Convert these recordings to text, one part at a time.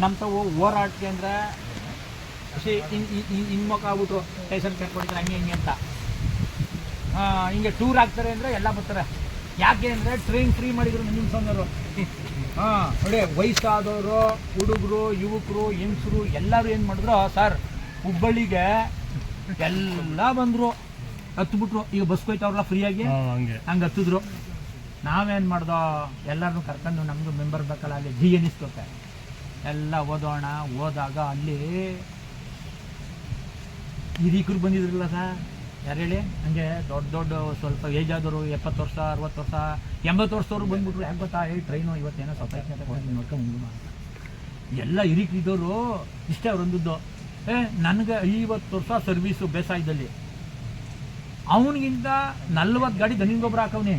ನಮ್ಮ ತಾವು ಹೋರಾಟಕ್ಕೆ ಅಂದ್ರೆ ಸಿ ಇನ್ ಮುಖ ಆಗ್ಬಿಟ್ರು ಟೈಸನ್ ಕರ್ಕೊಂಡಿದ್ರೆ ಹಂಗೆ ಹಿಂಗೆ ಅಂತ. ಹಿಂಗೆ ಟೂರ್ ಆಗ್ತಾರೆ ಅಂದರೆ ಎಲ್ಲ ಬರ್ತಾರೆ. ಯಾಕೆ ಅಂದರೆ ಟ್ರೈನ್ ಫ್ರೀ ಮಾಡಿದ್ರು ನಿಮ್ಮ ಸೋನರು ಹಾಂ ನೋಡಿ ವಯಸ್ಸಾದವರು ಹುಡುಗರು ಯುವಕರು ಹೆಂಗಸರು ಎಲ್ಲರೂ ಏನು ಮಾಡಿದ್ರು ಸರ್ ಹುಬ್ಬಳ್ಳಿಗೆ ಎಲ್ಲ ಬಂದರು. ಹತ್ಬಿಟ್ರು. ಈಗ ಬಸ್ ಅವ್ರಲ್ಲ ಫ್ರೀಯಾಗಿ ಹಂಗೆ. ಹಂಗೆ ಹತ್ತಿದ್ರು. ನಾವೇನು ಮಾಡ್ದೋ ಎಲ್ಲರನ್ನೂ ಕರ್ಕೊಂಡು ನಮ್ಮದು ಮೆಂಬರ್ ಬೇಕಲ್ಲ ಅಲ್ಲಿ ಡಿ ಎನ್ ಎಲ್ಲ ಓದೋಣ. ಹೋದಾಗ ಅಲ್ಲಿ ಹಿರಿಕರು ಬಂದಿದ್ರಲ್ಲ ಸರ್? ಯಾರು ಹೇಳಿ? ಹಂಗೆ ದೊಡ್ಡ ದೊಡ್ಡ ಸ್ವಲ್ಪ ಏಜ್ ಆದವರು ಎಪ್ಪತ್ತು ವರ್ಷ ಅರವತ್ತು ವರ್ಷ ಎಂಬತ್ತು ವರ್ಷದವ್ರು ಬಂದ್ಬಿಟ್ರು. ಯಾಕೆ ಗೊತ್ತಾ? ಹೇಳಿ ಟ್ರೈನು ಇವತ್ತೇನೋ ಸ್ವಲ್ಪ ನೋಡ್ಕೊಂಡು ಅಂತ ಎಲ್ಲ ಹಿರಿಕಿದ್ದವರು ಇಷ್ಟೇ ಅವ್ರೊಂದದ್ದು. ಏ ನನಗೆ ಐವತ್ತು ವರ್ಷ ಸರ್ವೀಸು ಬೇಸಾಯದಲ್ಲಿ. ಅವನಿಗಿಂತ ನಲ್ವತ್ತು ಗಾಡಿ ದನಿನ ಗೊಬ್ಬರ ಹಾಕವ್ನಿ.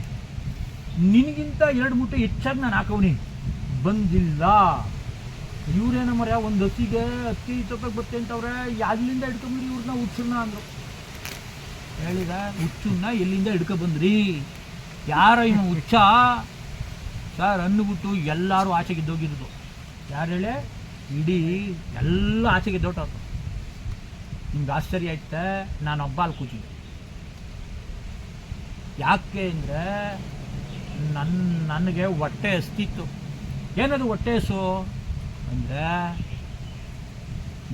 ನಿನಗಿಂತ ಎರಡು ಮೂಟೆ ಹೆಚ್ಚಾಗಿ ನಾನು ಹಾಕವ್ನಿ. ಬಂದಿಲ್ಲ. ಇವ್ರೇನ ಮರ್ಯ ಒಂದು ಹಸಿಗೆ ಹತ್ತಿ ತಗೋಕ್ ಬತ್ತೆ ಅಂತವ್ರೆ ಎಲ್ಲಿಂದ ಹಿಡ್ಕೊಂಬಿಡಿ ಇವ್ರನ್ನ ಹುಚ್ಚನ್ನ ಅಂದರು. ಹೇಳಿದ ಹುಚ್ಚನ್ನ ಎಲ್ಲಿಂದ ಹಿಡ್ಕೊ ಬಂದ್ರಿ? ಯಾರ ಇನ್ನು ಹುಚ್ಚ? ಸರ್ ಅಂದ್ಬಿಟ್ಟು ಎಲ್ಲರೂ ಆಚೆಗೆ ಇದ್ದೋಗಿರೋದು ಯಾರು ಹೇಳಿ? ಇಡೀ ಎಲ್ಲ ಆಚೆಗೆ ದೊಡ್ಡವ್ರು ನಿಮ್ಗೆ ಆಶ್ಚರ್ಯ ಆಯ್ತಾ? ನಾನು ಒಬ್ಬ ಅಲ್ಲಿ ಕೂತಿದ್ದೆ. ಯಾಕೆ ಅಂದರೆ ನನ್ನ ನನಗೆ ಹೊಟ್ಟೆ ಹಸ್ತಿತ್ತು. ಏನದು ಹೊಟ್ಟೆ ಹಸು? ಅಂದರೆ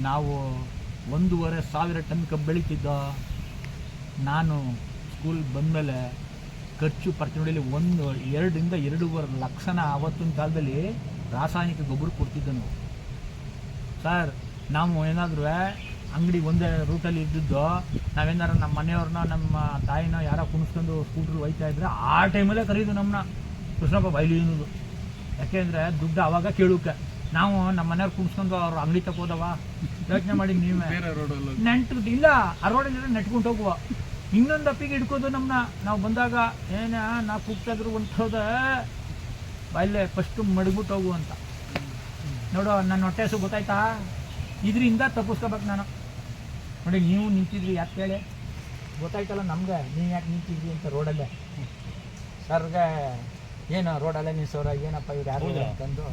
ನಾವು ಒಂದೂವರೆ ಸಾವಿರ ಟನ್ ಕಬ್ಬು ಬೆಳೀತಿದ್ದ. ನಾನು ಸ್ಕೂಲ್ ಬಂದಮೇಲೆ ಖರ್ಚು ಪರ್ಚುನಡಿಯಲ್ಲಿ ಒಂದು, ಎರಡರಿಂದ ಎರಡೂವರೆ ಲಕ್ಷನ ಆವತ್ತಿನ ಕಾಲದಲ್ಲಿ ರಾಸಾಯನಿಕ ಗೊಬ್ಬರ ಕೊಡ್ತಿದ್ದನು ಸರ್, ನಾವು ಏನಾದರೂ ಅಂಗಡಿ ಒಂದೇ ರೂಟಲ್ಲಿ ಇದ್ದಿದ್ದು ನಾವೇನಾರು ನಮ್ಮ ಮನೆಯವ್ರನ್ನ, ನಮ್ಮ ತಾಯಿನ ಯಾರೋ ಕುಣಿಸ್ಕೊಂಡು ಸ್ಕೂಟ್ರ್ ಒಯ್ತಾ ಇದ್ರೆ ಆ ಟೈಮಲ್ಲೇ ಕರೀದು ನಮ್ಮನ್ನ. ಕೃಷ್ಣಪ್ಪ ಬೈಲಿ ಅನ್ನೋದು. ಯಾಕೆಂದರೆ ದುಡ್ಡು ಆವಾಗ ಕೇಳುಕ್ಕೆ. ನಾವು ನಮ್ಮ ಮನೆಯವ್ರು ಕುಣಿಸ್ಕೊಂಡು ಅವ್ರ ಅಂಗಡಿ ತಗೋದವ ಯೋಚನೆ ಮಾಡಿ ನೀವೇ. ಬೇರೆ ರೋಡಲ್ಲಿ ನೆಂಟು ಇಲ್ಲ ಆ ರೋಡಲ್ಲಿ ನೆಟ್ಕೊಂಡು ಹೋಗುವ. ಇನ್ನೊಂದು ಅಪ್ಪಿಗೆ ಹಿಡ್ಕೋದು ನಮ್ಮನ್ನ ನಾವು ಬಂದಾಗ ಏನ ನಾ ಕೂಗ್ತಾದ್ರು ಹೊಂಟೋದ ಬಾಯಲ್ಲೇ ಫಸ್ಟು ಮಡಗ್ಬಿಟ್ಟು ಹೋಗು ಅಂತ. ನೋಡು ನನ್ನ ಹೊಟ್ಟೆ ಹಸು ಗೊತ್ತಾಯ್ತಾ? ಇದರಿಂದ ತಪ್ಪಿಸ್ಕೋಬೇಕು ನಾನು. ನೋಡಿ ನೀವು ನಿಂತಿದ್ರಿ ಯಾಕೆ ಹೇಳಿ? ಗೊತ್ತಾಯ್ತಲ್ಲ ನಮ್ಗೆ. ನೀವು ಯಾಕೆ ನಿಂತಿದ್ರಿ ಅಂತ ರೋಡಲ್ಲೇ ಸರ್ಗೆ ಏನು ರೋಡಲ್ಲೇ ನಿಲ್ಸೋರ ಏನಪ್ಪ ಇವ್ರು ಯಾರು? ಅಂತಂದು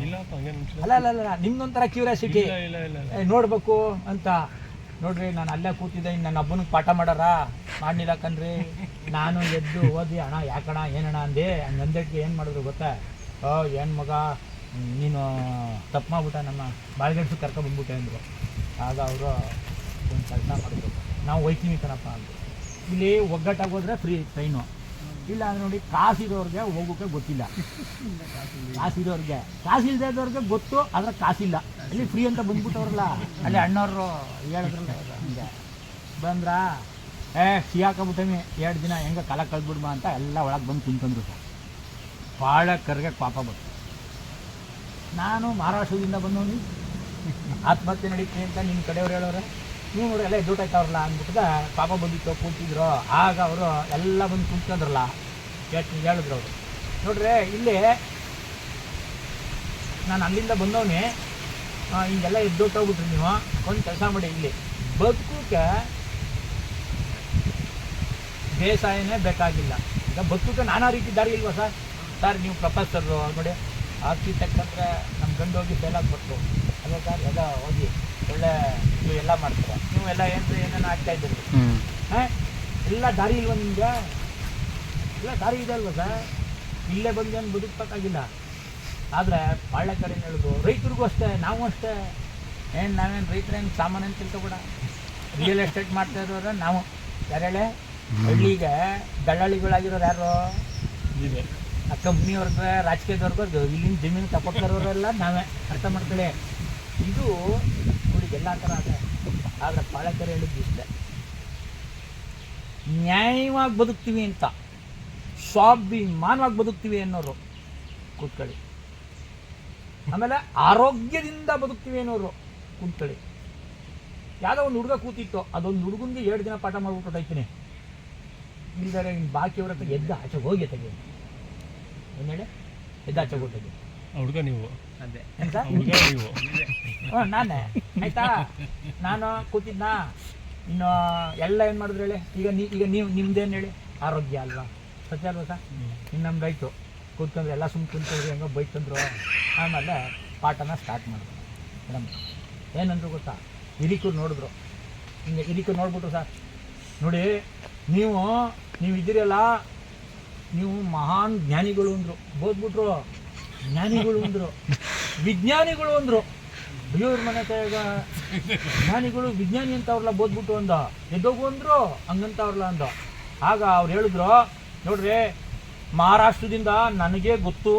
ಅಲ್ಲ ಅಲ್ಲ ಅಲ್ಲ ನಿಮ್ದೊಂಥರ ಕ್ಯೂರಿಯಾಸಿಟಿ ನೋಡ್ಬೇಕು ಅಂತ. ನೋಡ್ರಿ ನಾನು ಅಲ್ಲೇ ಕೂತಿದ್ದೆ ಇನ್ನು ನನ್ನ ಹಬ್ಬನಿಗೆ ಪಾಠ ಮಾಡಾರ? ಮಾಡ್ಲಿಲ್ಲ ಕಣ್ರಿ. ನಾನು ಎದ್ದು ಓದಿ ಅಣ್ಣ ಯಾಕಣ ಏನಣ್ಣ ಅಂದೆ. ನಂದಕ್ಕೆ ಏನು ಮಾಡಿದ್ರು ಗೊತ್ತಾ? ಓ ಏನು ಮಗ ನೀನು ತಪ್ಪು ಮಾಡ್ಬಿಟ್ಟ ನಮ್ಮ ಬಾಳ್ಗಡ್ಸು ಕರ್ಕೊಂಡು ಬಂದ್ಬಿಟ್ಟೆ ಅಂದರು. ಆಗ ಅವರು ಒಂದು ಕೆಲಸ ಮಾಡಿದ್ರು. ನಾವು ಹೋಯ್ತೀವಿ ಕಣಪ್ಪ ಅಂದರು. ಇಲ್ಲಿ ಒಗ್ಗಟ್ಟಾಗೋದ್ರೆ ಫ್ರೀ ಟ್ರೈನು ಇಲ್ಲ ಅಂದ್ರೆ ನೋಡಿ, ಕಾಸಿರೋರಿಗೆ ಹೋಗೋಕೆ ಗೊತ್ತಿಲ್ಲ. ಕಾಸಿರೋರ್ಗೆ. ಕಾಸಿಲ್ದೇದವ್ರಿಗೆ ಗೊತ್ತು, ಆದ್ರೆ ಕಾಸಿಲ್ಲ. ಅಲ್ಲಿ ಫ್ರೀ ಅಂತ ಬಂದ್ಬಿಟ್ಟವ್ರಲ್ಲ. ಅಲ್ಲಿ ಅಣ್ಣವ್ರು ಹೇಳಿದ್ರಲ್ಲ ಹಿಂಗೆ. ಬಂದ್ರ? ಏ ಸಿಯಾಕಬಿಟ್ಟಮಿ ಎರಡು ದಿನ ಹೆಂಗೆ ಕಾಲ ಕಳ್ದ್ಬಿಡ್ಬಾ ಅಂತ ಎಲ್ಲ ಒಳಗೆ ಬಂದು ತಿಂತಂದ್ರು ಸರ್. ಭಾಳ ಕರ್ಗೆ ಪಾಪ ಬಂತು. ನಾನು ಮಹಾರಾಷ್ಟ್ರದಿಂದ ಬಂದವನಿ. ಆತ್ಮಹತ್ಯೆ ನಡೀತೀನಿ ಅಂತ ನಿಮ್ಮ ಕಡೆಯವ್ರು ಹೇಳೋರೆ? ನೀವು ನೋಡಿ, ಎಲ್ಲ ಆಯ್ತಾವ್ರಲ್ಲ ಅಂದ್ಬಿಟ್ಟು ಪಾಪ ಬಂದಿತ್ತು, ಕೂತಿದ್ರು. ಆಗ ಅವರು ಎಲ್ಲ ಬಂದು ಕುಂತ್ಕೊಂಡ್ರಲ್ಲ ಎಷ್ಟು ಹೇಳಿದ್ರು ಅವರು. ನೋಡ್ರಿ, ಇಲ್ಲಿ ನಾನು ಅಲ್ಲಿಂದ ಬಂದವನೇ ಹಿಂಗೆಲ್ಲ ಎದ್ದೋಟೋಗ್ಬಿಟ್ರಿ ನೀವು. ಒಂದು ಕೆಲಸ ಮಾಡಿ ಇಲ್ಲಿ. ಬದುಕಕ್ಕೆ ಬೇಸಾಯನೇ ಬೇಕಾಗಿಲ್ಲ. ಈಗ ಬದುಕಕ್ಕೆ ನಾನಾ ರೀತಿ ದಾರಿ ಇಲ್ವಾ ಸರ್? ಸರ್, ನೀವು ಪ್ರೊಫೆಸರು, ನೋಡಿ ಆರ್ಕಿಟೆಕ್ಟ್ ನಮ್ಮ ಗಂಡು ಹೋಗಿ ಫೇಲ್ ಬರ್ತು. ಅದೇ ಸರ್? ಎಲ್ಲ ಹೋಗಿ. ಒಳ್ಳೆ ನೀವು ಎಲ್ಲ ಮಾಡ್ತಾರೆ. ನೀವು ಎಲ್ಲ ಏನು ಏನೇನು ಆಗ್ತಾ ಇದ್ದೀರಿ? ಹಾಂ? ಎಲ್ಲ ದಾರಿ ಇಲ್ವ ನಿಮಗೆ? ಎಲ್ಲ ದಾರಿ ಇದೆ ಅಲ್ವಾ ಸರ್? ಇಲ್ಲೇ ಬಂದು ಏನು ಬದುಕಬೇಕಾಗಿಲ್ಲ. ಆದರೆ ಬಾಳೆ ಕಡೆ ಹೇಳೋದು ರೈತರಿಗೂ ಅಷ್ಟೇ ನಾವು ಅಷ್ಟೇ. ಏನು ನಾವೇನು ರೈತರೇನು ಸಾಮಾನ್ಯ ಅಂತ ತಿಳ್ಕೊಬೇಡ. ರಿಯಲ್ ಎಸ್ಟೇಟ್ ಮಾಡ್ತಾ ಇರೋರು ನಾವು. ಯಾರೇಳೆ ಹಳ್ಳಿಗೆ ದಳ್ಳಾಳಿಗಳಾಗಿರೋರು ಯಾರು? ಇದೆ ಆ ಕಂಪ್ನಿಯವ್ರಿಗೆ ರಾಜಕೀಯದವ್ರಿಗೆ ಇಲ್ಲಿನ ಜಮೀನು ತಗೊಳ್ತಾರೋರೆಲ್ಲ ನಾವೇ. ಅರ್ಥ ಮಾಡ್ಕೊಳ್ಳಿ. ಇದು ಎಲ್ಲ ಥರ ಅದೇ ಆದರೆ ಪಾಳಕರು ಹೇಳಿದ್ದು ಇಷ್ಟೇ. ನ್ಯಾಯವಾಗಿ ಬದುಕ್ತೀವಿ ಅಂತ, ಸ್ವಾಭಿಮಾನವಾಗಿ ಬದುಕ್ತೀವಿ ಅನ್ನೋರು ಕೂತ್ಕೊಳ್ಳಿ. ಆಮೇಲೆ ಆರೋಗ್ಯದಿಂದ ಬದುಕ್ತೀವಿ ಅನ್ನೋರು ಕೂತ್ಕೊಳ್ಳಿ. ಯಾವುದೋ ಒಂದು ಹುಡುಗ ಕೂತಿತ್ತು, ಅದೊಂದು ಹುಡುಗಂಗೆ ಎರಡು ದಿನ ಪಾಠ ಮಾಡ್ಬಿಟ್ಟು ಹೊರಟೈತೀನಿ ಇಲ್ದರೆ ಬಾಕಿಯವ್ರ ಹತ್ರ ಎದ್ದು ಆಚೆಗೆ ಹೋಗಿ ತೆಗಿ ಎದ್ದು ಆಚೆಗೆ ಹೋಗಿ ತೆಗಿ ಹುಡುಗ ನೀವು? ಅದೇ. ನಾನೇ. ಆಯ್ತಾ? ನಾನು ಕೂತಿದ್ನಾ? ಇನ್ನು ಎಲ್ಲ ಏನು ಮಾಡಿದ್ರು ಹೇಳಿ? ಈಗ ನೀ ಈಗ ನೀವು ನಿಮ್ದೇನು ಹೇಳಿ? ಆರೋಗ್ಯ ಅಲ್ವಾ? ಸತ್ಯ ಅಲ್ವಾ ಸರ್? ಇನ್ನು ನಮ್ದು ಆಯಿತು. ಕೂತ್ಕೊಂಡ್ರೆ ಎಲ್ಲ ಸುಮ್ಮನೆ ಕುಂತವ್ರು ಹೆಂಗೋ ಬೈತಂದ್ರು. ಆಮೇಲೆ ಪಾಠನ ಸ್ಟಾರ್ಟ್ ಮಾಡಿದ್ರು ಮೇಡಮ್ ಏನಂದ್ರು ಗೊತ್ತಾ? ಹಿರಿಕರು ನೋಡಿದ್ರು. ಹಿಂಗೆ ಹಿರಿಕರು ನೋಡ್ಬಿಟ್ರು ಸರ್. ನೋಡಿ ನೀವು ನೀವು ಇದ್ದೀರಲ್ಲ ನೀವು ಮಹಾನ್ ಜ್ಞಾನಿಗಳು ಅಂದರು. ಬೋದ್ಬಿಟ್ರು ಜ್ಞಾನಿಗಳು ಅಂದರು ವಿಜ್ಞಾನಿಗಳು ಅಂದರು ಅಯ್ಯೋರ್ ಮನೆ ಈಗ ಜ್ಞಾನಿಗಳು ವಿಜ್ಞಾನಿ ಅಂತ ಅವ್ರಲ್ಲ ಬೋದ್ಬಿಟ್ಟು ಅಂದ. ಎದ್ದೋಗು ಅಂದ್ರು ಹಂಗಂತ ಅವ್ರಲ್ಲ ಅಂದ. ಆಗ ಅವ್ರು ಹೇಳಿದ್ರು, ನೋಡ್ರಿ, ಮಹಾರಾಷ್ಟ್ರದಿಂದ ನನಗೆ ಗೊತ್ತು,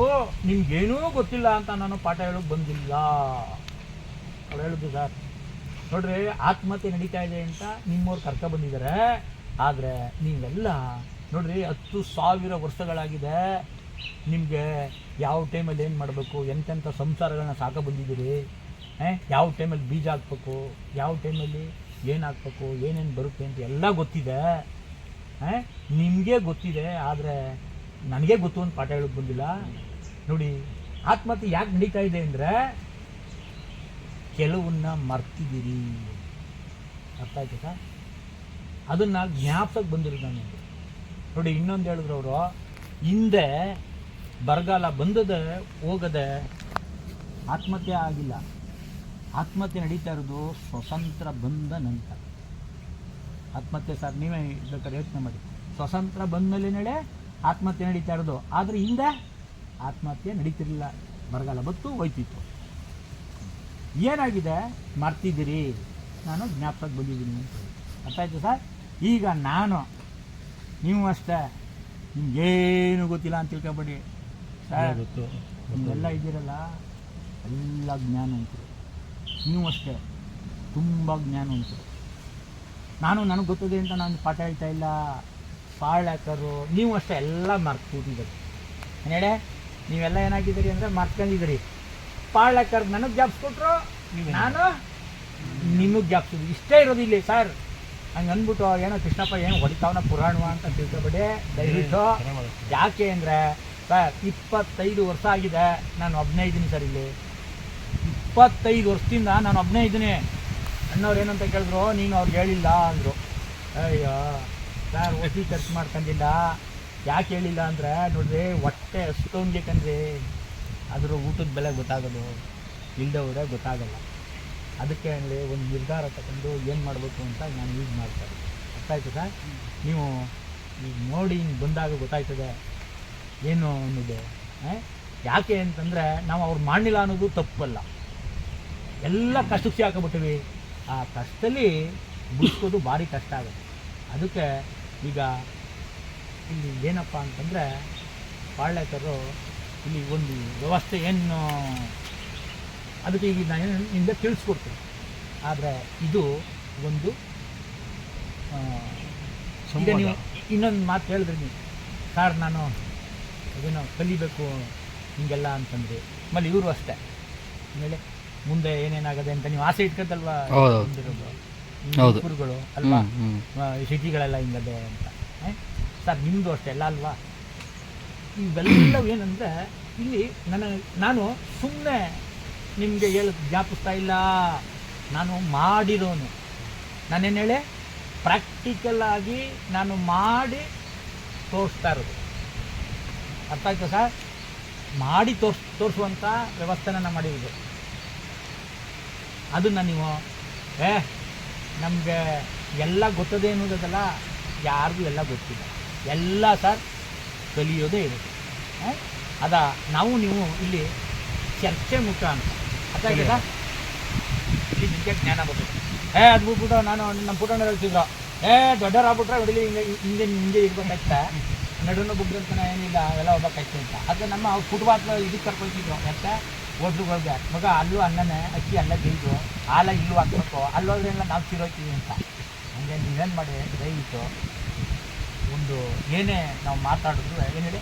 ನಿಮ್ಗೇನೂ ಗೊತ್ತಿಲ್ಲ ಅಂತ ನಾನು ಪಾಠ ಹೇಳೋಕೆ ಬಂದಿಲ್ಲ. ಅವ್ರು ಹೇಳಿದ್ರು, ಸರ್, ನೋಡ್ರಿ, ಆತ್ಮಹತ್ಯೆ ನಡೀತಾ ಇದೆ ಅಂತ ನಿಮ್ಮವ್ರು ಕರ್ಕ ಬಂದಿದ್ದಾರೆ ಆದರೆ ನೀವೆಲ್ಲ, ನೋಡ್ರಿ, ಹತ್ತು ಸಾವಿರ ವರ್ಷಗಳಾಗಿದೆ. ನಿಮಗೆ ಯಾವ ಟೈಮಲ್ಲಿ ಏನು ಮಾಡಬೇಕು ಎಂತೆಂಥ ಸಂಸಾರಗಳನ್ನ ಸಾಕ ಬಂದಿದ್ದೀರಿ ಯಾವ ಟೈಮಲ್ಲಿ ಬೀಜ ಹಾಕ್ಬೇಕು, ಯಾವ ಟೈಮಲ್ಲಿ ಏನು ಹಾಕ್ಬೇಕು, ಏನೇನು ಬರುತ್ತೆ ಅಂತ ಎಲ್ಲ ಗೊತ್ತಿದೆ ನಿಮಗೆ ಗೊತ್ತಿದೆ, ಆದರೆ ನನಗೆ ಗೊತ್ತು ಅಂತ ಪಾಠ ಹೇಳಕ್ಕೆ ಬಂದಿಲ್ಲ. ನೋಡಿ, ಆತ್ಮಹತ್ಯೆ ಯಾಕೆ ನಡೀತಾ ಇದೆ ಅಂದರೆ ಕೆಲವನ್ನ ಮರ್ತಿದ್ದೀರಿ. ಅರ್ಥ ಆಯ್ತು ಅದನ್ನು ಜ್ಞಾಪಕಕ್ಕೆ ಬಂದಿರೋದು ನನಗೆ ನೋಡಿ, ಇನ್ನೊಂದು ಹೇಳಿದ್ರು ಅವರು, ಹಿಂದೆ ಬರಗಾಲ ಬಂದದೆ, ಹೋಗದೆ, ಆತ್ಮಹತ್ಯೆ ಆಗಿಲ್ಲ. ಆತ್ಮಹತ್ಯೆ ನಡೀತಾ ಇರೋದು ಸ್ವತಂತ್ರ ಬಂದ ನಂತರ. ಆತ್ಮಹತ್ಯೆ ಸರ್, ನೀವೇ ಬೇಕಾದ್ರೆ ಯೋಚನೆ ಮಾಡಿ. ಸ್ವತಂತ್ರ ಬಂದ ಮೇಲೆ ನಡೆ ಆತ್ಮಹತ್ಯೆ ನಡೀತಾ ಇರೋದು. ಆದರೆ ಹಿಂದೆ ಆತ್ಮಹತ್ಯೆ ನಡೀತಿರ್ಲಿಲ್ಲ. ಬರಗಾಲ ಬತ್ತು ಹೋಯ್ತಿತ್ತು. ಏನಾಗಿದೆ? ಮರ್ತಿದ್ದೀರಿ. ನಾನು ಜ್ಞಾಪಕಕ್ಕೆ ಬಂದಿದ್ದೀನಿ ಅಂತ ಅರ್ಥ ಆಯ್ತು ಸರ್? ಈಗ ನಾನು, ನೀವು ಅಷ್ಟೇ. ನಿಮ್ಗೇನು ಗೊತ್ತಿಲ್ಲ ಅಂತ ತಿಳ್ಕೊಬೇಡಿ. ಗೊತ್ತು ಎಲ್ಲ ಇದ್ದೀರಲ್ಲ ಎಲ್ಲ ಜ್ಞಾನ ಉಂಟು ನೀವು ಅಷ್ಟೇ ತುಂಬ ಜ್ಞಾನ ಉಂಟು ನಾನು ನನಗೆ ಗೊತ್ತದೆ ಅಂತ ನಾನು ಪಾಠ ಹೇಳ್ತಾ ಇಲ್ಲ ಪಾಳಕರು ನೀವು ಅಷ್ಟೇ ಎಲ್ಲ ಮರ್ತು ಕೂತಿದ್ದೀರಿ ಏನೇಳೆ ನೀವೆಲ್ಲ ಏನಾಗಿದ್ದೀರಿ ಅಂದರೆ ಮರ್ತ್ಕೊಂಡಿದ್ದೀರಿ ಪಾಳಕರ್ ನನಗೆ ಜಾಬ್ಸ್ಕೊಟ್ರು ನಾನು ನಿಮಗೆ ಜಾಬ್ಸ್ ಇಷ್ಟೇ ಇರೋದು ಇಲ್ಲಿ ಸರ್ ಹಂಗೆ ಅಂದ್ಬಿಟ್ಟು ಏನೋ ಕೃಷ್ಣಪ್ಪ ಏನು ಹೊಡಿತಾವನ ಪುರಾಣವ ಅಂತ ತಿಳ್ಕೊಬೇಡಿ ದಯವಿಟ್ಟು ಯಾಕೆ ಅಂದರೆ ಸರ್ ಇಪ್ಪತ್ತೈದು ವರ್ಷ ಆಗಿದೆ ನಾನು ಒಬ್ಬನೇ ಇದ್ದೀನಿ ಸರ್ ಇಲ್ಲಿ. ಇಪ್ಪತ್ತೈದು ವರ್ಷದಿಂದ ನಾನು ಒಬ್ಬನೇ ಇದ್ದೀನಿ. ಅಣ್ಣವ್ರು ಏನಂತ ಕೇಳಿದ್ರು ನೀನು ಅವ್ರಿಗೆ ಹೇಳಿಲ್ಲ ಅಂದರು. ಅಯ್ಯೋ ಸರ್ ಒಸಿ ಖರ್ಚು ಮಾಡ್ಕೊಂಡಿಲ್ಲ ಯಾಕೆ ಹೇಳಿಲ್ಲ ಅಂದರೆ ನೋಡ್ರಿ ಹೊಟ್ಟೆ ಅಷ್ಟೊಂದು ಕಣ್ರಿ. ಅದ್ರ ಊಟದ ಬೆಲೆ ಗೊತ್ತಾಗೋದು. ಇಲ್ಲದವ್ರೆ ಗೊತ್ತಾಗಲ್ಲ. ಅದಕ್ಕೆ ಹೇಳಿ ಒಂದು ನಿರ್ಧಾರ ತಗೊಂಡು ಏನು ಮಾಡಬೇಕು ಅಂತ ನಾನು ಯೂಸ್ ಮಾಡ್ತಾರೆ ಗೊತ್ತಾಯ್ತು ಸರ್? ನೀವು ಈಗ ನೋಡಿ ಹಿಂಗೆ ಬಂದಾಗ ಗೊತ್ತಾಯ್ತದೆ. ಏನು ಅನ್ನೋದು? ಯಾಕೆ ಅಂತಂದರೆ ನಾವು ಅವ್ರು ಮಾಡಲಿಲ್ಲ ಅನ್ನೋದು ತಪ್ಪಲ್ಲ. ಎಲ್ಲ ಕಷ್ಟಕ್ಕೆ ಹಾಕೊಬಿಟ್ಟಿವಿ ಆ ಕಷ್ಟದಲ್ಲಿ ಬಿಡಿಸ್ಕೋದು ಭಾರಿ ಕಷ್ಟ ಆಗುತ್ತೆ. ಅದಕ್ಕೆ ಈಗ ಇಲ್ಲಿ ಏನಪ್ಪ ಅಂತಂದರೆ ಪಾಳ್ಯಕರು ಇಲ್ಲಿ ಒಂದು ವ್ಯವಸ್ಥೆ ಏನು ಅದಕ್ಕೆ ಈಗ ನಾನು ನಿಮಗೆ ತಿಳಿಸ್ಕೊಡ್ತೀನಿ. ಆದರೆ ಇದು ಒಂದು ಈಗ. ನೀವು ಇನ್ನೊಂದು ಮಾತು ಹೇಳಿದ್ರಿ ನೀವು. ಸರ್ ನಾನು ಅದೇನೋ ಕಲಿಬೇಕು ಹಿಂಗೆಲ್ಲ ಅಂತಂದ್ರೆ. ಆಮೇಲೆ ಇವರು ಅಷ್ಟೇ. ಆಮೇಲೆ ಮುಂದೆ ಏನೇನಾಗದೆ ಅಂತ ನೀವು ಆಸೆ ಇಟ್ಕೊತಲ್ವಾ. ಊರುಗಳು ಅಲ್ವಾ. ಸಿಟಿಗಳೆಲ್ಲ ಹಿಂಗದೆ ಅಂತ? ಸರ್ ನಿಮ್ಮದು ಅಷ್ಟೇ ಎಲ್ಲ ಅಲ್ವಾ? ಇವೆಲ್ಲವೂ ಏನಂದರೆ ಇಲ್ಲಿ ನನ್ನ ನಾನು ಸುಮ್ಮನೆ ನಿಮಗೆ ಹೇಳ ಜ್ಞಾಪಿಸ್ತಾ ಇಲ್ಲ. ನಾನು ಮಾಡಿರೋನು. ನಾನೇನು ಹೇಳಿ? ಪ್ರಾಕ್ಟಿಕಲ್ ಆಗಿ ನಾನು ಮಾಡಿ ತೋರಿಸ್ತಾ ಇರೋದು. ಅರ್ಥ ಆಯ್ತಾ ಸರ್? ಮಾಡಿ ತೋರ್ಸ್ ತೋರಿಸುವಂಥ ವ್ಯವಸ್ಥೆನ ಮಾಡಿರೋದು. ಅದನ್ನು ನೀವು, ಏ, ನಮಗೆ ಎಲ್ಲ ಗೊತ್ತದೆ ಅನ್ನೋದಲ್ಲ ಯಾರಿಗೂ ಎಲ್ಲ ಗೊತ್ತಿಲ್ಲ. ಎಲ್ಲ ಸರ್ ಕಲಿಯೋದೇ ಇರುತ್ತೆ? ಅದ ನಾವು ನೀವು ಇಲ್ಲಿ ಚರ್ಚೆ ಮುಖ ಅಂತ. ಅರ್ಥ ಆಗಿದೆ ಸರ್? ಇಲ್ಲಿ ನಿಮಗೆ ಜ್ಞಾನ ಬರ್ತದೆ. ಏ, ಅದು ಬಿಟ್ಬಿಟ್ಟು ನಾನು ನಮ್ಮ ಪುಟಣ್ಣ ಹೇಳ್ತಿದ್ರು. ಏ ದೊಡ್ಡವರಾಗ್ಬಿಟ್ರೆ ಹಿಂಗೆ ಹಿಂದೆ ಹಿಂದೆ ಇರ್ಬೇಕಾಯ್ತ ನಡುನ ಬುಗ್ರಂತನ ಏನಿಲ್ಲ ಅವೆಲ್ಲ ಹೋಗ್ಬೇಕಾಯ್ತು ಅಂತ. ಅದು ನಮ್ಮ ಫುಟ್ಬಾಲ್ ಇದಕ್ಕೆ ಕರ್ಕೊಳ್ತಿದ್ರು ಯಾಕೆ? ಓಟ್ರುಗಳ್ಗೆ ಮಗ ಅಲ್ಲೂ ಅನ್ನನೇ ಅಕ್ಕಿ ಅಲ್ಲ ಬೀಜು ಹಾಲ ಇಲ್ಲೂ ಹಾಕ್ಬೇಕು. ಅಲ್ಲೋದ್ರಿಂದ ನಾವು ತಿರೋತೀವಿ ಅಂತ. ಹಂಗೆ ನೀವೇನು ಮಾಡಿ? ದಯವಿಟ್ಟು ಒಂದು ಏನೇ ನಾವು ಮಾತಾಡಿದ್ರು ಏನು ಹೇಳಿ?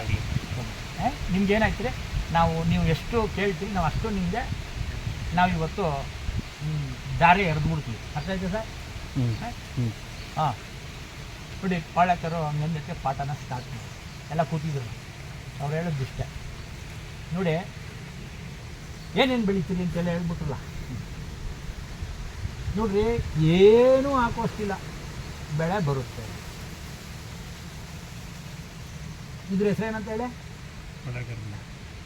ಆಗ್ಲಿ. ನಿಮ್ಗೆ ಏನಾಗ್ತದೆ ನಾವು ನೀವು ಎಷ್ಟು ಕೇಳ್ತೀವಿ ನಾವು ಅಷ್ಟು ನಿಮಗೆ ನಾವು ಇವತ್ತು ದಾರಿ ದಾರಿ ಎರೆದ್ಬಿಡ್ತೀವಿ. ಅರ್ಥ ಆಯ್ತಾ ಸರ್. ಹಾಂ. ನೋಡಿ ಪಾಳಕರು ಹಂಗಂದಕ್ಕೆ ಪಾಠನ ಸ್ಟಾರ್ಟ್ ಮಾಡಿ. ಎಲ್ಲ ಕೂತಿದ್ರು. ಅವ್ರು ಹೇಳೋದು ಇಷ್ಟ. ನೋಡಿ ಏನೇನು ಬೆಳಿತೀರಿ ಅಂತೆಲ್ಲ ಹೇಳ್ಬಿಟ್ರಲ್ಲ. ನೋಡ್ರಿ ಏನೂ ಹಾಕೋಷ್ಟಿಲ್ಲ. ಬೆಳೆ ಬರುತ್ತೆ. ಇದ್ರ ಹೆಸರೇನಂತ ಹೇಳಿ.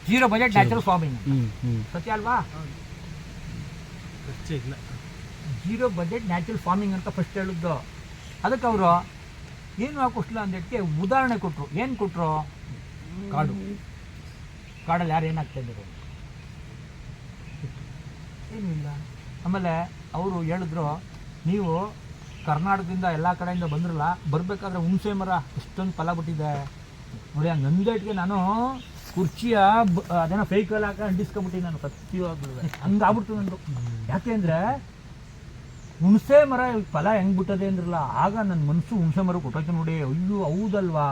Zero budget natural farming hmm, hmm. ಸತ್ಯ ಅಲ್ವಾ? ಜೀರೋ ಬಜೆಟ್ ನ್ಯಾಚುರಲ್ ಫಾರ್ಮಿಂಗ್ ಅಂತ ಫಸ್ಟ್ ಹೇಳಿದ್ದು. ಅದಕ್ಕೆ ಅವರು ಏನು ಹಾಕೊಟ್ಟಿಲ್ಲ ಅಂದಕ್ಕೆ ಉದಾಹರಣೆ ಕೊಟ್ಟರು ಏನು ಕೊಟ್ಟರು ಕಾಡು. ಕಾಡಲ್ಲಿ ಯಾರು ಏನಾಗ್ತಾ ಇದ್ದರು ಏನೂ ಇಲ್ಲ ಆಮೇಲೆ ಅವರು ಹೇಳಿದ್ರು, ನೀವು ಕರ್ನಾಟಕದಿಂದ ಎಲ್ಲ ಕಡೆಯಿಂದ ಬಂದ್ರಲ್ಲ, ಬರಬೇಕಾದ್ರೆ ಹುಣಸೆ ಮರ ಎಷ್ಟೊಂದು ಫಲ ಬಿಟ್ಟಿದೆ. ನೋಡಿ, ಆ ನಂದೇಟ್ಗೆ ನಾನು ಕುರ್ಚಿಯ ಬ- ಅದೇನೋ ಫೇಕಲ್ ಹಾಕ ಅಂಟಿಸ್ಕೊಂಬಿಟ್ಟು ನಾನು ಸತ್ಯವಾಗ್ಲೂ. ಹಂಗಾಗ್ಬಿಡ್ತು ನಂದು. ಯಾಕೆ ಅಂದರೆ ಹುಣಸೆ ಮರ ಫಲ ಹೆಂಗ್ ಬಿಟ್ಟದೆ ಅಂದ್ರಲ್ಲ, ಆಗ ನನ್ನ ಮನಸ್ಸು ಹುಣಸೆ ಮರ ಕೊಟ್ಟೋಯ್ತು ನೋಡಿ. ಅಯ್ಯೋ, ಹೌದಲ್ವಾ?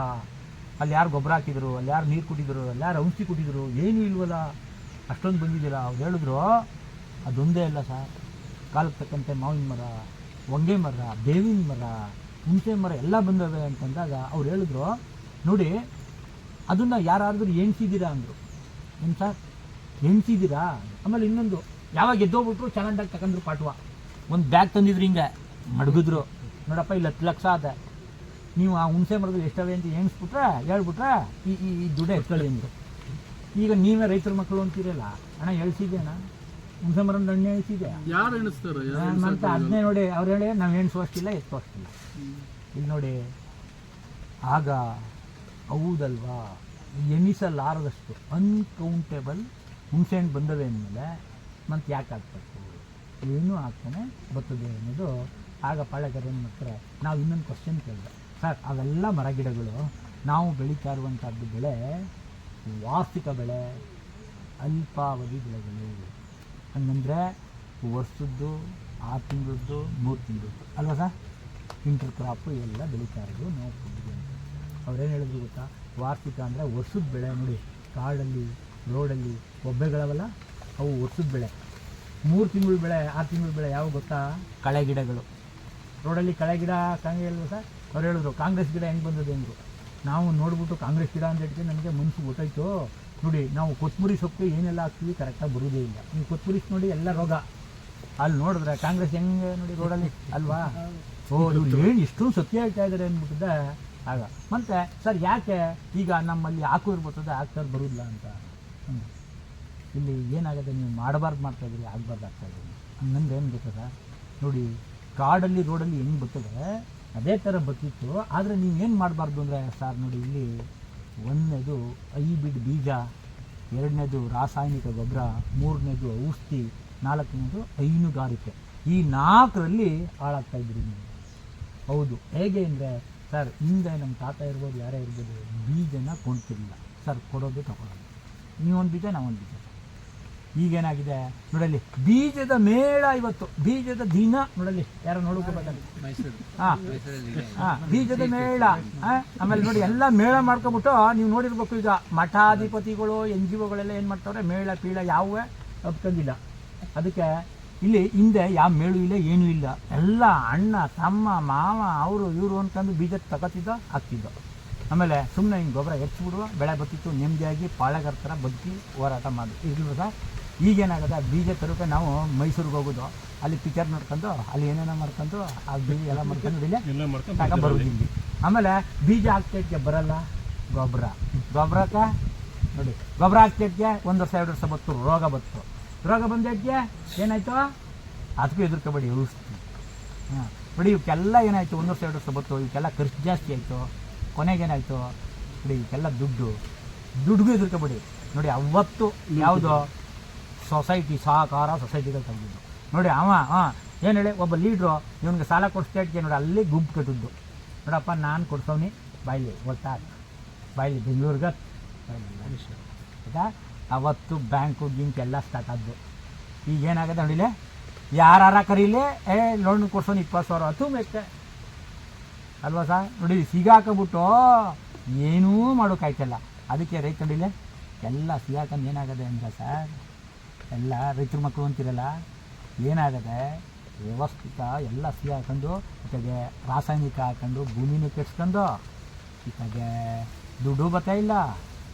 ಅಲ್ಲಿ ಯಾರು ಗೊಬ್ಬರ ಹಾಕಿದ್ರು, ಅಲ್ಲಿ ಯಾರು ನೀರು ಕೊಟ್ಟಿದ್ರು ಅಲ್ಲಿ ಯಾರು ಔಷಧಿ ಕೊಟ್ಟಿದ್ರು ಏನೂ ಇಲ್ವಲ್ಲ. ಅಷ್ಟೊಂದು ಬಂದಿದ್ದೀರಾ ಅವ್ರು ಹೇಳಿದ್ರು, ಅದೊಂದೇ ಅಲ್ಲ ಸರ್. ಕಾಲಕ್ಕೆ ತಕ್ಕಂತೆ ಮಾವಿನ ಮರ ಒಂಗೆ ಮರ, ಬೇವಿನ ಮರ, ಹುಣಸೆ ಮರ ಎಲ್ಲ ಬಂದವೆ ಅಂತಂದಾಗ ಅವ್ರು ಹೇಳಿದ್ರು, ನೋಡಿ, ಅದನ್ನು ಯಾರಾದ್ರೂ ಎಣ್ಸಿದ್ದೀರಾ ಅಂದರು. ಏನು ಸರ್? ಎಣ್ಸಿದ್ದೀರಾ? ಆಮೇಲೆ ಇನ್ನೊಂದು, ಯಾವಾಗ ಎದ್ದೋಗ್ಬಿಟ್ರು ಚೆನ್ನಾಗಿ ತಗೊಂಡ್ರು ಪಾಟ್ವ ಒಂದು ಬ್ಯಾಗ್ ತಂದಿದ್ರು ಹಿಂಗೆ. ಮಡಗಿದ್ರು. ನೋಡಪ್ಪ ಇಲ್ಲಿ ಹತ್ತು ಲಕ್ಷ ಆದ ನೀವು ಆ ಹುಣಸೆ ಮರದಲ್ಲಿ ಎಷ್ಟವೆ ಅಂತ ಎಣಿಸ್ಬಿಟ್ರೆ? ಹೇಳ್ಬಿಟ್ರ? ಈ ಈ ದುಡ್ಡು ಎತ್ಕೊಳ್ಳಿ ಅಂದರು ಈಗ ನೀವೇ ರೈತರ ಮಕ್ಕಳು ಅಂತೀರಲ್ಲ? ಅಣ್ಣ ಎಳ್ಸಿದ್ದೇನ ಅಣ್ಣ ಹುಣಸೆ ಮರದ ಹಣ್ಣು ಎಳ್ಸಿದ್ದೆ ಯಾರು ಎಣಿಸ್ತಾರ? ಅಂತ ಅದನ್ನೇ ನೋಡಿ ಅವ್ರು ಹೇಳಿ ನಾವು ಎಣಿಸುವಷ್ಟಿಲ್ಲ ಎತ್ತುವಷ್ಟಿಲ್ಲ. ಇಲ್ಲಿ ನೋಡಿ ಆಗ ಹೌದಲ್ವಾ? ಎಣಿಸಲಾರದಷ್ಟು ಅನ್ಕೌಂಟೇಬಲ್ ಹುಣಸೆ ಹಣ್ಣು ಬಂದವೆ ಅಂದಮೇಲೆ ಮತ್ತೆ ಯಾಕೆ ಆಗ್ಬೇಕು ಏನೂ ಆಗ್ತಾನೆ ಬರ್ತದೆ ಅನ್ನೋದು ಆಗ ಪಾಳೆಗಾರ ಏನು ಮಾಡ್ತಾರೆ ನಾವು ಇನ್ನೊಂದು ಕ್ವಶನ್ ಕೇಳಿದೆ. ಸರ್, ಅವೆಲ್ಲ ಮರ ಗಿಡಗಳು ನಾವು ಬೆಳೀತಾ ಇರುವಂಥದ್ದು ಬೆಳೆ ವಾರ್ಷಿಕ ಬೆಳೆ, ಅಲ್ಪಾವಧಿ ಬೆಳೆಗಳು. ಹಂಗಂದರೆ ವರ್ಷದ್ದು ಆರು ತಿಂಗಳದ್ದು, ಮೂರು ತಿಂಗಳದ್ದು. ಅಲ್ವಾ ಸರ್? ಇಂಟರ್ ಕ್ರಾಪು ಎಲ್ಲ ಬೆಳೀತಾ ಇರೋದು ನಾವು ಫುಡ್ಗೆ ಅಂತ. ಅವ್ರೇನು ಹೇಳಿದ್ರು ಗೊತ್ತಾ? ವಾರ್ಷಿಕ ಅಂದರೆ ವರ್ಷದ ಬೆಳೆ ನೋಡಿ, ಕಾಡಲ್ಲಿ, ರೋಡಲ್ಲಿ ಒಬ್ಬೆಗಳವಲ್ಲ, ಅವು ವರ್ಷದ ಬೆಳೆ. ಮೂರು ತಿಂಗಳು ಬೆಳೆ, ಆರು ತಿಂಗಳು ಬೆಳೆ ಯಾವ ಗೊತ್ತಾ? ಕಳೆ ಗಿಡಗಳು. ರೋಡಲ್ಲಿ ಕಳೆ ಗಿಡ ಕಾಂಗ್ರೆಸ್ ಇಲ್ವ ಸರ್? ಅವ್ರು ಹೇಳಿದ್ರು, ಕಾಂಗ್ರೆಸ್ ಗಿಡ ಹೆಂಗೆ ಬಂದದೆ ಅಂದರು. ನಾವು ನೋಡ್ಬಿಟ್ಟು ಕಾಂಗ್ರೆಸ್ ಗಿಡ ಅಂತ ಹೇಳ್ತೀವಿ ನನಗೆ ಮನಸ್ಸು ಗೊತ್ತಾಯ್ತು. ನೋಡಿ, ನಾವು ಕೊತ್ತಂಬರಿ ಸೊಪ್ಪು ಏನೆಲ್ಲ ಹಾಕ್ತೀವಿ ಕರೆಕ್ಟಾಗಿ ಬರೋದೇ ಇಲ್ಲ. ನೀವು ಕೊತ್ತಂಬರಿ ನೋಡಿ ಎಲ್ಲ ರೋಗ. ಅಲ್ಲಿ ನೋಡಿದ್ರೆ ಕಾಂಗ್ರೆಸ್ ಹೆಂಗೆ ನೋಡಿ ರೋಡಲ್ಲಿ? ಅಲ್ವಾ? ಓ, ಇವ್ರು ಏನು ಇಷ್ಟೊಂದು ಸತ್ಯ ಹೇಳ್ತಾ ಇದ್ದಾರೆ ಅಂದ್ಬಿಟ್ಟಿದ್ದೆ. ಆಗ. ಮತ್ತೆ, ಸರ್ ಯಾಕೆ ಈಗ ನಮ್ಮಲ್ಲಿ ಹಾಕೋರು ಬರ್ತದೆ ಹಾಕ್ತಾರೆ ಬರೋದಿಲ್ಲ ಅಂತ. ಇಲ್ಲಿ ಏನಾಗುತ್ತೆ ನೀವು ಮಾಡಬಾರ್ದು ಮಾಡ್ತಾ ಇದ್ದೀರಿ, ಆಗಬಾರ್ದು ಆಗ್ತಾ ಇದ್ದೀರಿ. ಹಂಗಂದ್ರೆ ಏನು ಗೊತ್ತದ? ನೋಡಿ, ಕಾಡಲ್ಲಿ, ರೋಡಲ್ಲಿ ಹೆಂಗೆ ಬರ್ತದೆ? ಅದೇ ಥರ ಬತ್ತಿತ್ತು ಆದರೆ ನೀವು ಏನು ಮಾಡಬಾರ್ದು ಅಂದರೆ, ಸರ್ ನೋಡಿ, ಇಲ್ಲಿ ಒಂದನೇದು ಬಿಡ್ ಬೀಜ, ಎರಡನೇದು ರಾಸಾಯನಿಕ ಗೊಬ್ಬರ, ಮೂರನೇದು ಔಷಧಿ, ನಾಲ್ಕನೇದು ಹೈನುಗಾರಿಕೆ. ಈ ನಾಲ್ಕರಲ್ಲಿ ಹಾಳಾಗ್ತಾ ಇದ್ದೀರಿ ನೀವು. ಹೌದು. ಹೇಗೆ ಅಂದರೆ, ಸರ್, ಹಿಂದೆ ನಮ್ಮ ತಾತ ಇರ್ಬೋದು, ಯಾರೇ ಇರ್ಬೋದು, ಬೀಜನ ಕೊಡ್ತಿರಲಿಲ್ಲ. ಸರ್, ಕೊಡೋದು ತಗೊಳ್ಳೋದು ನೀವೊಂದು ಬೀಜ ನಾವೊಂದು ಬೀಜ. ಈಗೇನಾಗಿದೆ? ನೋಡಲಿ ಬೀಜದ ಮೇಳ ಇವತ್ತು. ಬೀಜದ ದಿನ. ನೋಡಲಿ ಯಾರೋ ನೋಡೋಕೆ ಹಾಂ. ಹಾಂ ಬೀಜದ ಮೇಳ? ಆಮೇಲೆ ನೋಡಿ ಎಲ್ಲ ಮೇಳ ಮಾಡ್ಕೊಬಿಟ್ಟು ನೀವು ನೋಡಿರ್ಬೇಕು ಈಗ ಮಠಾಧಿಪತಿಗಳು ಎನ್ ಜಿ ಒಗಳೆಲ್ಲ ಏನು ಮಾಡ್ತಾವ್ರೆ? ಮೇಳ ಪೀಳ ಯಾವುವೇ ಒಪ್ಕೊಂಡಿಲ್ಲ. ಅದಕ್ಕೆ ಇಲ್ಲಿ ಹಿಂದೆ ಯಾವ ಮೇಳು ಇಲ್ಲ ಏನೂ ಇಲ್ಲ. ಎಲ್ಲ ಅಣ್ಣ ತಮ್ಮ ಮಾವ ಅವರು ಇವರು ಅಂತಂದು ಬೀಜ ತಗೋತಿದ್ದೋ ಹಾಕ್ತಿದ್ದ. ಆಮೇಲೆ ಸುಮ್ಮನೆ ಹಿಂಗೆ ಗೊಬ್ಬರ ಹೆಚ್ಚಿಬಿಡುವ ಬೆಳೆ ಬತ್ತಿತ್ತು ನೆಮ್ಮದಿಯಾಗಿ ಪಾಳೆಗಾರ ಥರ ಬದುಕಿ ಹೋರಾಟ ಮಾಡಿ. ಇರ್ಲಿಲ್ಲ ಸರ್ ಆ ಬೀಜ ತರೋಕೆ ನಾವು ಮೈಸೂರಿಗೆ ಹೋಗೋದು. ಅಲ್ಲಿ ಪಿಕ್ಚರ್ ನೋಡ್ಕೊಂಡು ಅಲ್ಲಿ ಏನೇನೋ ಮಾಡ್ಕೊಂಡು ಆ ಬೀಜ ಎಲ್ಲ ಮಾಡ್ಕೊಂಡು ಇಲ್ಲೇ ಬರೋದು ಇಲ್ಲಿ. ಆಮೇಲೆ ಬೀಜ ಹಾಕ್ತೈತೆ ಬರಲ್ಲ? ಗೊಬ್ಬರ. ಗೊಬ್ಬರಕ್ಕೆ ನೋಡಿ. ಗೊಬ್ಬರ ಹಾಕ್ತೈತೆ ಒಂದು ವರ್ಷ ಎರಡು ವರ್ಷ ಬತ್ತು ರೋಗ ಬತ್ತು. ರೋಗ ಬಂದೈತೆ ಏನಾಯ್ತು? ಅದಕ್ಕೂ ಎದುರ್ಕೋಬೇಡಿ ಉಳಿಸ್ತೀವಿ ಹಾಂ. ನೋಡಿ ಇವಕ್ಕೆಲ್ಲ ಏನಾಯ್ತು? ಒಂದು ವರ್ಷ ಎರಡು ವರ್ಷ ಬತ್ತು ಇವಕ್ಕೆಲ್ಲ ಖರ್ಚು ಜಾಸ್ತಿ ಆಯಿತು. ಏನಾಯ್ತು? ನೋಡಿ ಇವಕ್ಕೆಲ್ಲ ದುಡ್ಡು. ದುಡ್ಡಿಗೂ ಎದುರ್ಕೋಬೇಡಿ ನೋಡಿ ಅವತ್ತು ಯಾವುದು? ಸೊಸೈಟಿ ಸಹಕಾರ ಸೊಸೈಟಿಗಳು ತೆಗೆದಿದ್ದು ನೋಡಿ ಅವ ಹಾಂ ಏನು ಹೇಳಿ, ಒಬ್ಬ ಲೀಡ್ರು ಇವನಿಗೆ ಸಾಲ ಕೊಡಿಸ್ತಾ ನೋಡಿ, ಅಲ್ಲಿ ಗುಂಪು ಕಟ್ಟಿದ್ದು. ನೋಡಪ್ಪ, ನಾನು ಕೊಡ್ಸೋನಿ ಬಾಯ್ಲಿ ಗೊತ್ತಾ ಬಾಯ್ಲಿ, ಬೆಂಗಳೂರಿಗೆ ಆಯಿತಾ? ಅವತ್ತು ಬ್ಯಾಂಕು ಗಿಂಕ್ ಎಲ್ಲ ಸ್ಟಾರ್ಟ್ ಆದ್ದು. ಈಗ ಏನಾಗುತ್ತೆ ನೋಡಿಲೆ ಯಾರ ಕರೀಲಿ ಏ ಲೋನ್ ಕೊಡ್ಸೋನು ಇಪ್ಪತ್ತು ಸಾವಿರ, ಅದು ಮೇಷ್ಟೆ ಅಲ್ವಾ ಸರ್ ನೋಡಿ, ಸಿಗಾಕಬಿಟ್ಟು ಏನೂ ಮಾಡೋಕ್ಕಾಯ್ತಲ್ಲ. ಅದಕ್ಕೆ ರೈತ ನೋಡಿಲೆ ಎಲ್ಲ ಸಿಗಾಕಂದು ಏನಾಗದೆ ಅಂದ್ರೆ ಸರ್? ಎಲ್ಲ ರೈತರ ಮಕ್ಕಳು ಅಂತಿರಲ್ಲ, ಏನಾಗದೆ ವ್ಯವಸ್ಥಿತ ಎಲ್ಲ ಸಿಹಿ ಹಾಕೊಂಡು, ಜೊತೆಗೆ ರಾಸಾಯನಿಕ ಹಾಕೊಂಡು ಭೂಮಿನೂ ಕೆಡ್ಸ್ಕೊಂಡು, ಜೊತೆಗೆ ದುಡ್ಡು ಇಲ್ಲ,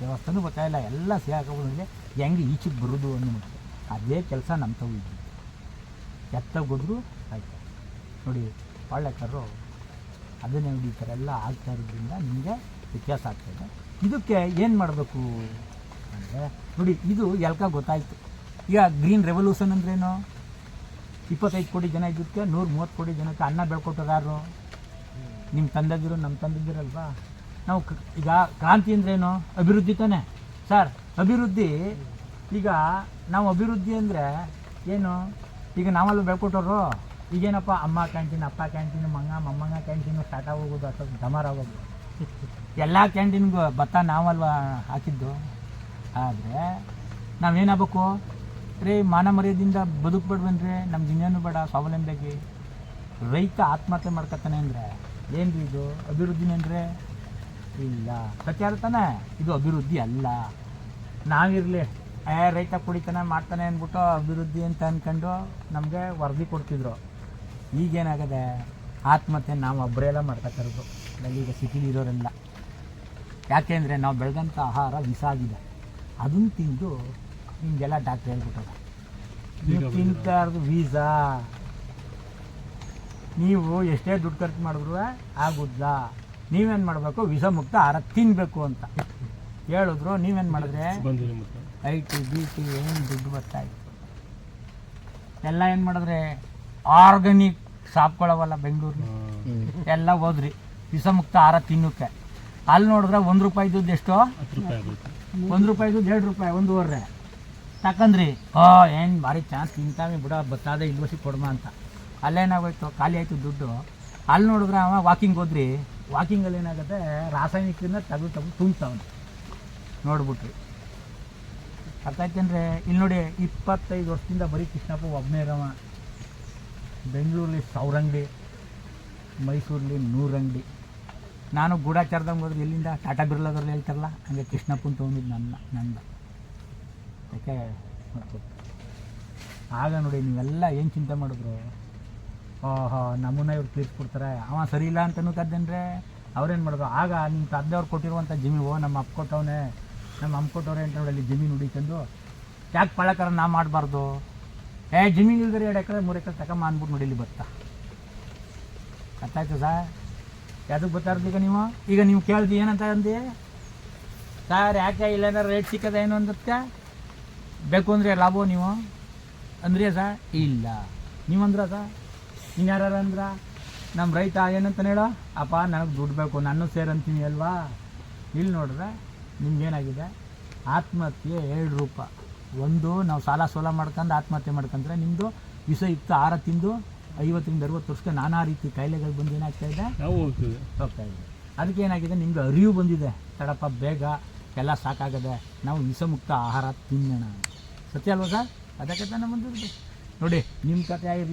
ವ್ಯವಸ್ಥೆನೂ ಇಲ್ಲ, ಎಲ್ಲ ಸಿಹಿ ಹಾಕೊಂಡ್ರೆ ಹೆಂಗೆ ಈಚೆಗೆ ಬರೋದು ಅನ್ನೋದು ಅದೇ ಕೆಲಸ ನಮ್ಮ ತಗು ಇದ್ದು ಎತ್ತಾಗ ಹೋದ್ರು ಆಯಿತು. ನೋಡಿ, ಪಾಳ್ಯಕರು ಅದನ್ನೇ ನೋಡಿ ಈ ಥರ ಎಲ್ಲ ಆಗ್ತಾ ಇರೋದ್ರಿಂದ ನಿಮಗೆ ವ್ಯತ್ಯಾಸ ಆಗ್ತಾಯಿದೆ ಇದಕ್ಕೆ ಏನು ಮಾಡಬೇಕು ಅಂದರೆ, ನೋಡಿ, ಇದು ಎಲ್ಕ ಗೊತ್ತಾಯಿತು. ಈಗ ಗ್ರೀನ್ ರೆವಲ್ಯೂಷನ್ ಅಂದ್ರೇನು? ಇಪ್ಪತ್ತೈದು ಕೋಟಿ ಜನ ಇದ್ದಕ್ಕೆ ನೂರ ಮೂವತ್ತು ಕೋಟಿ ಜನಕ್ಕೆ ಅನ್ನ ಬೆಳ್ಕೊಟ್ಟರು ಯಾರು? ನಿಮ್ಮ ತಂದದಿರು ನಮ್ಮ ತಂದೆದಿರಲ್ವಾ? ನಾವು ಈಗ ಕ್ರಾಂತಿ ಅಂದ್ರೇನು? ಅಭಿವೃದ್ಧಿ ತಾನೆ. ಸರ್, ಅಭಿವೃದ್ಧಿ, ಈಗ ನಾವು ಅಭಿವೃದ್ಧಿ ಅಂದರೆ ಏನು? ಈಗ ನಾವಲ್ಲ ಬೆಳ್ಕೊಟ್ಟವ್ರು, ಈಗೇನಪ್ಪ ಅಮ್ಮ ಕ್ಯಾಂಟೀನ್, ಅಪ್ಪ ಕ್ಯಾಂಟೀನ್, ಮಂಗ, ಮಮ್ಮಂಗ ಕ್ಯಾಂಟೀನು ಸ್ಟಾರ್ಟ್ ಆಗೋಗೋದು ಅಥವಾ ಡಮಾರ್ ಆಗೋದು? ಎಲ್ಲ ಕ್ಯಾಂಟೀನ್ಗೂ ಭತ್ತ ನಾವಲ್ವಾ ಹಾಕಿದ್ದು? ಆದರೆ ನಾವೇನಾಗಬೇಕು ರೀ, ಮಾನ ಮರ್ಯಾದಿಂದ ಬದುಕ್ಬೇಡ್ವೇನ್ರಿ ನಮ್ಮ ಇನ್ನೇನು ಬೇಡ, ಸ್ವಾವಲಂಬಿಯಾಗಿ. ರೈತ ಆತ್ಮಹತ್ಯೆ ಮಾಡ್ಕೊತಾನೆ ಅಂದರೆ ಏನು ಇದು? ಅಂದರೆ ಇಲ್ಲ. ಸತ್ಯ ತಾನೆ? ಇದು ಅಭಿವೃದ್ಧಿ ಅಲ್ಲ. ನಾವಿರಲಿ, ಏ, ರೈತ ಕುಡಿತಾನೆ ಮಾಡ್ತಾನೆ ಅಂದ್ಬಿಟ್ಟು ಅಭಿವೃದ್ಧಿ ಅಂತ ಅಂದ್ಕೊಂಡು ನಮಗೆ ವರದಿ ಕೊಡ್ತಿದ್ರು. ಈಗೇನಾಗದೆ ಆತ್ಮಹತ್ಯೆ ನಾವು ಒಬ್ಬರೆಲ್ಲ ಮಾಡ್ತಕ್ಕಂಥದ್ದು. ಈಗ ಸಿಟಿಲಿ ಇರೋರೆಲ್ಲ. ಯಾಕೆಂದರೆ ನಾವು ಬೆಳೆದಂಥ ಆಹಾರ ವಿಷ ಆಗಿದೆ. ಅದನ್ನು ತಿಂದು ನಿಮಗೆಲ್ಲ ಡಾಕ್ಟ್ರ್ ಹೇಳ್ಬಿಟ್ಟದ ನೀವು ತಿಂತಾರ್ದು ವೀಸಾ ನೀವು ಎಷ್ಟೇ ದುಡ್ಡು ಖರ್ಚು ಮಾಡಿದ್ರು ಆಗುದಿಲ್ಲ. ನೀವೇನು ಮಾಡಬೇಕು? ವಿಷ ಮುಕ್ತ ಆರ ತಿನ್ನಬೇಕು ಅಂತ. ಹೇಳಿದ್ರು ನೀವೇನು ಮಾಡಿದ್ರೆ? ಐ ಟಿ ಬಿ ಟಿ ಏನು ದುಡ್ಡು ಬರ್ತಾಯಿತ್ತು ಎಲ್ಲ ಏನು ಮಾಡಿದ್ರೆ? ಆರ್ಗಾನಿಕ್ ಶಾಪ್ಗಳವಲ್ಲ ಬೆಂಗಳೂರಿನ ಎಲ್ಲ ಹೋದ್ರಿ. ವಿಷಮುಕ್ತ ಆರ ತಿನ್ನೋಕ್ಕೆ ಅಲ್ಲಿ ನೋಡಿದ್ರೆ ಒಂದು ರೂಪಾಯಿ ದುಡ್ಡು ಎಷ್ಟು? ಒಂದು ರೂಪಾಯಿ ದುಡ್ಡು ಎರಡು ರೂಪಾಯಿ ಒಂದೂವರೆ. ತಕಂದ್ರಿ ಓ ಏನು ಭಾರಿ ಚಾನ್ಸ್ ತಿಂತಾವೆ ಬಿಡ ಬತ್ತಾದೆ ಇಲ್ವಸಿ ಕೊಡ್ಮ ಅಂತ. ಅಲ್ಲೇನಾಗೋಯ್ತು ಖಾಲಿ ಆಯಿತು ದುಡ್ಡು. ಅಲ್ಲಿ ನೋಡಿದ್ರೆ ಅವ ವಾಕಿಂಗ್ ಹೋದ್ರಿ ವಾಕಿಂಗಲ್ಲಿ ಏನಾಗುತ್ತೆ ರಾಸಾಯನಿಕದಿಂದ ತೆಗೆದು ತೆಗೆದು ತುಂಬ್ತಾವನು. ನೋಡ್ಬಿಟ್ರಿ. ಅರ್ಥ ಆಯ್ತಂದ್ರೆ ಇಲ್ಲಿ ನೋಡಿ, ಇಪ್ಪತ್ತೈದು ವರ್ಷದಿಂದ ಬರೀ ಕೃಷ್ಣಪ್ಪ ಒಬ್ಬನೇ ಇರವ. ಬೆಂಗಳೂರಲ್ಲಿ ಸಾವಿರ ಮೈಸೂರಲ್ಲಿ ನೂರಂಗಡಿ ನಾನು ಗೂಢಾಚಾರದಂಗೆ ಹೋದ್ರೆ ಎಲ್ಲಿಂದ? ಟಾಟಾ ಬಿರ್ಲಾದ್ರಲ್ಲಿ ಹೇಳ್ತಾರಲ್ಲ ಹಂಗೆ ಕೃಷ್ಣಪ್ಪನ ತೊಗೊಂಡಿದ್ದು ನನ್ನ, ನಂದ. ಯಾಕೆ ಆಗ ನೋಡಿ ನೀವೆಲ್ಲ ಏನು ಚಿಂತೆ ಮಾಡಿದ್ರು? ಓಹೋ ನಮ್ಮನ್ನ ಇವ್ರು ತೀರ್ಸ್ಕೊಡ್ತಾರೆ. ಅವ ಸರಿ ಇಲ್ಲ ಅಂತನೂ ಕದ್ದೇನ್ರೆ ಅವ್ರೇನು ಮಾಡಿದ್ರು? ಆಗ ನಿಮ್ಮ ತಂದೆಯವ್ರು ಕೊಟ್ಟಿರುವಂಥ ಜಮೀನು, ಓ, ನಮ್ಮ ಅಪ್ಪ ಕೊಟ್ಟವನೆ, ನಮ್ಮ ಅಮ್ಮ ಕೊಟ್ಟವ್ರೆ ಅಂತ ನೋಡಿ ಅಲ್ಲಿ ಜಮೀನು ಹುಡಿಕೊಂಡು ಯಾಕೆ ಪಳಕರ ನಾ ಮಾಡಬಾರ್ದು? ಏ, ಜಮೀನು ಇಲ್ದರೆ ಎರಡು ಎಕರೆ, ಮೂರು ಎಕರೆ ತಗೊಂಬ ಅಂದ್ಬಿಟ್ಟು ನೋಡಿ ಇಲ್ಲಿ ಅರ್ಥ ಆಯ್ತು ಸರ್ ಯಾವ್ದಕ್ಕೆ ಬರ್ತಾ ಈಗ ನೀವು? ಈಗ ನೀವು ಕೇಳ್ದು ಏನಂತ ಅಂದಿ? ಸರ್, ಯಾಕೆ ಇಲ್ಲೇನಾರು ರೇಟ್ ಸಿಕ್ಕದ ಏನು ಅಂದಕ್ಕೆ ಬೇಕು ಅಂದರೆ ಲಾಭ ನೀವು? ಅಂದ್ರೆ ಸ ಇಲ್ಲ. ನೀವು ಸ ಇನ್ಯಾರ ಇನ್ಯಾರು ಅಂದ್ರ? ನಮ್ಮ ರೈತ ಏನಂತ ಹೇಳೋ? ಅಪ್ಪ ನನಗೆ ದುಡ್ಡು ಬೇಕು ನಾನು ಸೇರಂತೀನಿ ಅಲ್ವಾ? ಇಲ್ಲಿ ನೋಡಿದ್ರೆ ನಿಮ್ಗೇನಾಗಿದೆ? ಆತ್ಮಹತ್ಯೆ ಎರಡು ರೂಪ. ಒಂದು ನಾವು ಸಾಲ ಸೋಲ ಮಾಡ್ಕೊಂಡು ಆತ್ಮಹತ್ಯೆ ಮಾಡ್ಕೊಂಡ್ರೆ ನಿಮ್ಮದು ವಿಷಯುಕ್ತ ಆಹಾರ ತಿಂದು ಐವತ್ತರಿಂದ ಅರವತ್ತು ವರ್ಷಕ್ಕೆ ನಾನಾ ರೀತಿ ಕಾಯಿಲೆಗಳು ಬಂದು ಏನಾಗ್ತಾ ಇದೆ? ಹೋಗ್ತಾ ಇದೆ. ಅದಕ್ಕೆ ಏನಾಗಿದೆ ನಿಮ್ಗೆ ಅರಿವು ಬಂದಿದೆ. ತಡಪ್ಪ ಬೇಗ ಎಲ್ಲ ಸಾಕಾಗದೆ ನಾವು ವಿಷಮುಕ್ತ ಆಹಾರ ತಿನ್ನೋಣ ಸತ್ಯ ಅಲ್ವಾ ಸರ್? ಅದಕ್ಕೆ ತಾನೇ ಬಂದಿರೋದು ನೋಡಿ ನಿಮ್ಮ ಕಥೆ ಆಗಿರಲಿ